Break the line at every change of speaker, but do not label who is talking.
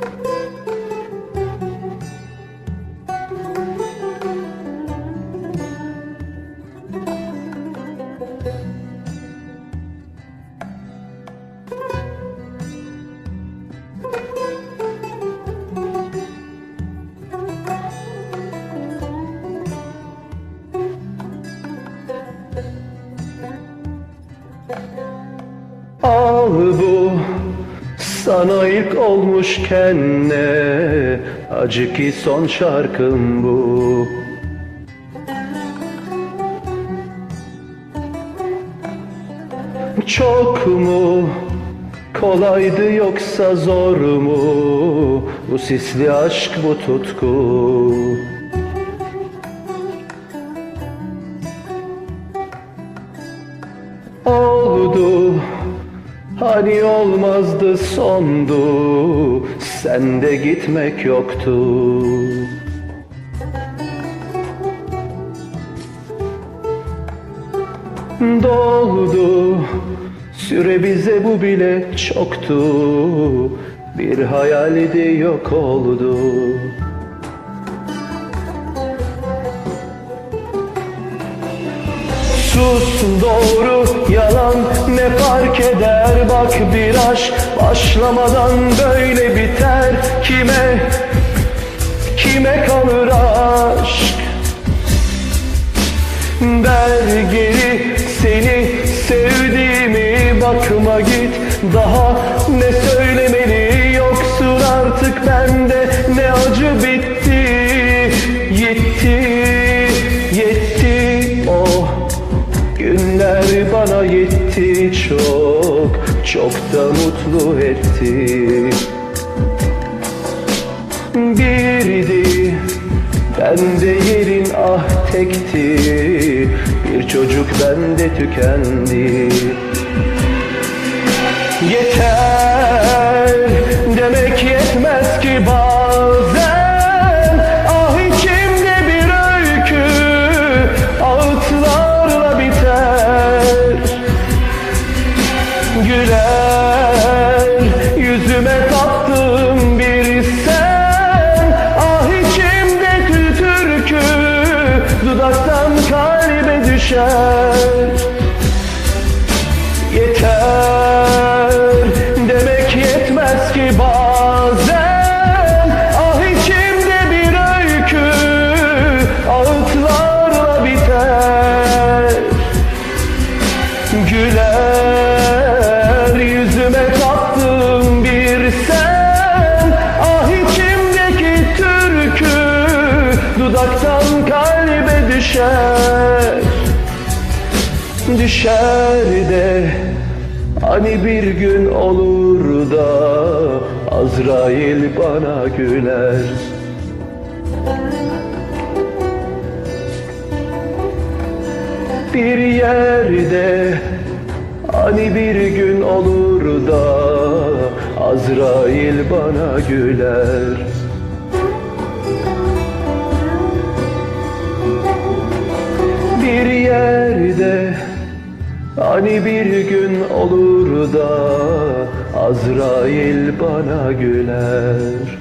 Música sana ilk olmuşken ne? Acı ki son şarkım bu. Çok mu kolaydı yoksa zor mu? Bu sisli aşk bu tutku Hani olmazdı sondu Sende gitmek yoktu. Doldu Süre bize bu bile çoktu. Bir hayaldi yok oldu Sus doğru yalan ne fark eder? Bak bir aşk başlamadan böyle biter. Kime kime kalır aşk? Ver geri seni sevdiğimi bakma git. Daha ne söylemeli? Yoksun artık bende Ne acı bitti çok da mutlu etti. Birdi Bende yerin ah tekti. Bir çocuk bende tükendi. Yeter future. Düşer de hani bir gün olur da Azrail bana güler. Bir yerde Hani bir gün olur da Azrail bana güler. Bir yerde Hani bir gün olur da Azrail bana güler